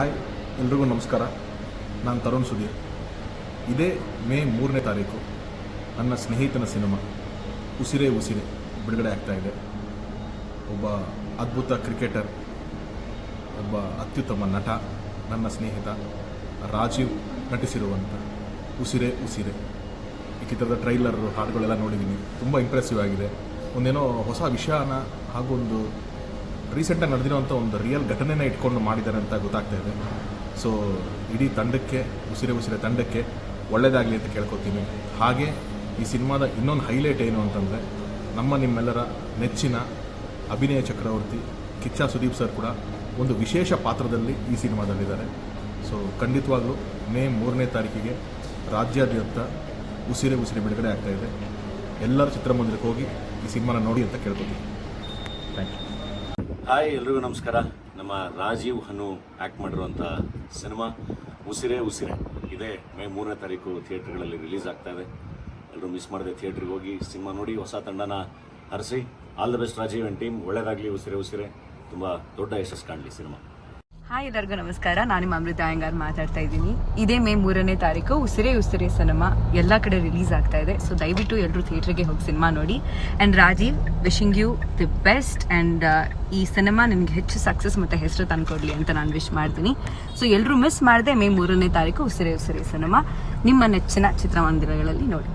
Hi, ಎಲ್ರಿಗೂ ನಮಸ್ಕಾರ. ನಾನು ತರುಣ್ ಸುಧೀರ್. ಇದೇ ಮೇ ಮೂರನೇ ತಾರೀಕು. ನನ್ನ ಸ್ನೇಹಿತನ ಸಿನಿಮಾ. ಉಸಿರೇ ಉಸಿರೆ ಬಿಡುಗಡೆ ಆಗ್ತಾ ಇದೆ. ಒಬ್ಬ ಅದ್ಭುತ ಕ್ರಿಕೆಟರ್, ಒಬ್ಬ ಅತ್ಯುತ್ತಮ ನಟ, ನನ್ನ ಸ್ನೇಹಿತ ರಾಜೀವ್ ನಟಿಸಿರುವಂಥ ಉಸಿರೆ ಉಸಿರೆ. ಈ ಚಿತ್ರದ ಟ್ರೈಲರ್ ಹಾಡುಗಳೆಲ್ಲ ನೋಡಿದ್ದೀನಿ ತುಂಬ ಇಂಪ್ರೆಸಿವ್ ಆಗಿದೆ. ಒಂದೇನೋ ಹೊಸ ವಿಷಯನ ಹಾಗೂ ಒಂದು ರೀಸೆಂಟಾಗಿ ನಡೆದಿರುವಂಥ ಒಂದು ರಿಯಲ್ ಘಟನೆನ ಇಟ್ಕೊಂಡು ಮಾಡಿದ್ದಾರೆ ಅಂತ ಗೊತ್ತಾಗ್ತಾ ಇದೆ. ಸೊ ಇಡೀ ತಂಡಕ್ಕೆ, ಉಸಿರೆ ಉಸಿರೆ ತಂಡಕ್ಕೆ ಒಳ್ಳೆಯದಾಗಲಿ ಅಂತ ಕೇಳ್ಕೊತೀನಿ. ಹಾಗೆ ಈ ಸಿನಿಮಾದ ಇನ್ನೊಂದು ಹೈಲೈಟ್ ಏನು ಅಂತಂದರೆ, ನಮ್ಮ ನಿಮ್ಮೆಲ್ಲರ ನೆಚ್ಚಿನ ಅಭಿನಯ ಚಕ್ರವರ್ತಿ ಕಿಚ್ಚ ಸುದೀಪ್ ಸರ್ ಕೂಡ ಒಂದು ವಿಶೇಷ ಪಾತ್ರದಲ್ಲಿ ಈ ಸಿನಿಮಾದಲ್ಲಿದ್ದಾರೆ. ಸೊ ಖಂಡಿತವಾಗ್ಲೂ ಮೇ ಮೂರನೇ ತಾರೀಕಿಗೆ ರಾಜ್ಯಾದ್ಯಂತ ಉಸಿರೆ ಉಸಿರೆ ಬಿಡುಗಡೆ ಆಗ್ತಾ ಇದೆ. ಎಲ್ಲರೂ ಚಿತ್ರಮಂದಿರಕ್ಕೆ ಹೋಗಿ ಈ ಸಿನಿಮಾನ ನೋಡಿ ಅಂತ ಕೇಳ್ಕೊತೀನಿ. ಥ್ಯಾಂಕ್ ಯು ಹಾಯ್, ಎಲ್ರಿಗೂ ನಮಸ್ಕಾರ. ನಮ್ಮ ರಾಜೀವ್ ಹನು ಆ್ಯಕ್ಟ್ ಮಾಡಿರುವಂಥ ಸಿನಿಮಾ, ಉಸಿರೆ ಉಸಿರೆ. ಇದೇ ಮೇ ಮೂರನೇ ತಾರೀಕು ಥಿಯೇಟ್ರ್ಗಳಲ್ಲಿ ರಿಲೀಸ್ ಆಗ್ತಾ ಇದೆ. ಎಲ್ಲರೂ ಮಿಸ್ ಮಾಡದೆ ಥಿಯೇಟ್ರಿಗೆ ಹೋಗಿ ಸಿನಿಮಾ ನೋಡಿ, ಹೊಸ ತಂಡನ ಹರಿಸಿ. All the best Rajeev and team ಒಳ್ಳೆಯದಾಗಲಿ ಉಸಿರೆ ಉಸಿರೆ. ತುಂಬ ದೊಡ್ಡ ಯಶಸ್ಸು ಕಾಣಲಿ ಸಿನಿಮಾ. ಹಾಯ್ ಎಲ್ಲರಿಗೂ ನಮಸ್ಕಾರ. ನಾನು ನಿಮ್ಮ ಅಮೃತ ಅಯ್ಯಂಗಾರ್ ಮಾತಾಡ್ತಾ ಇದ್ದೀನಿ. ಇದೇ ಮೇ ಮೂರನೇ ತಾರೀಕು. ಉಸಿರೇ ಉಸಿರೇ ಸಿನಿಮಾ ಎಲ್ಲ ಕಡೆ ರಿಲೀಸ್ ಆಗ್ತಾ ಇದೆ. ಸೊ ದಯವಿಟ್ಟು ಎಲ್ಲರೂ ಥಿಯೇಟ್ರಿಗೆ ಹೋಗಿ ಸಿನಿಮಾ ನೋಡಿ. And Rajeev wishing you the best and ಈ ಸಿನಿಮಾ ನಿಮಗೆ ಹೆಚ್ಚು ಸಕ್ಸಸ್ ಮತ್ತು ಹೆಸರು ತಂದುಕೊಡ್ಲಿ ಅಂತ ನಾನು ವಿಶ್ ಮಾಡ್ತೀನಿ. ಸೊ ಎಲ್ಲರೂ ಮಿಸ್ ಮಾಡದೆ ಮೇ ಮೂರನೇ ತಾರೀಕು ಉಸಿರೇ ಉಸಿರೇ ಸಿನಿಮಾ. ನಿಮ್ಮ ನೆಚ್ಚಿನ ಚಿತ್ರಮಂದಿರಗಳಲ್ಲಿ ನೋಡಿ.